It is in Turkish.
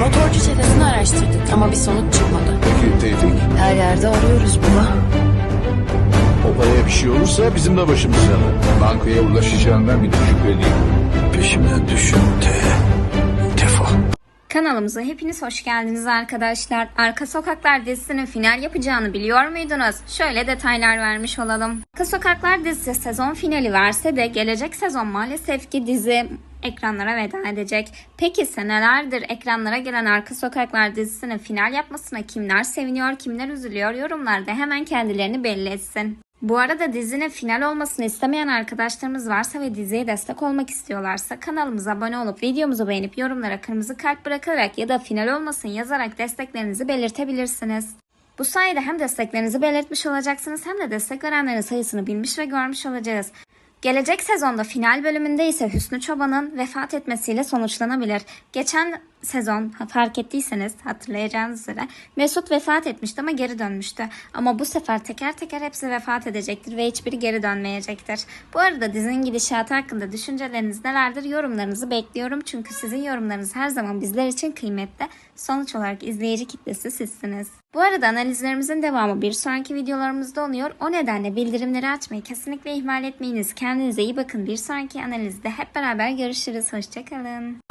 Motorcu çetesini araştırdık ama bir sonuç çıkmadı. Peki Tevfik, Her yerde arıyoruz baba. o paraya bir şey olursa bizim de başımız yanar. Bankaya ulaşacağından bile şüpheliyim. Peşimden düşün te. Defol. Kanalımıza hepiniz hoş geldiniz arkadaşlar. Arka Sokaklar dizisinin final yapacağını biliyor muydunuz? Şöyle detaylar vermiş olalım. Arka Sokaklar dizisi sezon finali verse de gelecek sezon maalesef ki dizi ekranlara veda edecek. Peki senelerdir ekranlara gelen Arka Sokaklar dizisinin final yapmasına kimler seviniyor, kimler üzülüyor yorumlarda hemen kendilerini belli etsin. Bu arada dizinin final olmasını istemeyen arkadaşlarımız varsa ve diziye destek olmak istiyorlarsa kanalımıza abone olup videomuzu beğenip yorumlara kırmızı kalp bırakarak ya da final olmasın yazarak desteklerinizi belirtebilirsiniz. Bu sayede hem desteklerinizi belirtmiş olacaksınız hem de destek verenlerin sayısını bilmiş ve görmüş olacağız. Gelecek sezonda final bölümünde ise Hüsnü Çoban'ın vefat etmesiyle sonuçlanabilir. Geçen sezon fark ettiyseniz hatırlayacağınız üzere Mesut vefat etmişti ama geri dönmüştü. Ama bu sefer teker teker hepsi vefat edecektir ve hiçbiri geri dönmeyecektir. Bu arada dizinin gidişatı hakkında düşünceleriniz nelerdir yorumlarınızı bekliyorum. Çünkü sizin yorumlarınız her zaman bizler için kıymetli. Sonuç olarak izleyici kitlesi sizsiniz. Bu arada analizlerimizin devamı bir sonraki videolarımızda oluyor. O nedenle bildirimleri açmayı kesinlikle ihmal etmeyiniz. Kendinize iyi bakın. Bir sonraki analizde hep beraber görüşürüz. Hoşçakalın.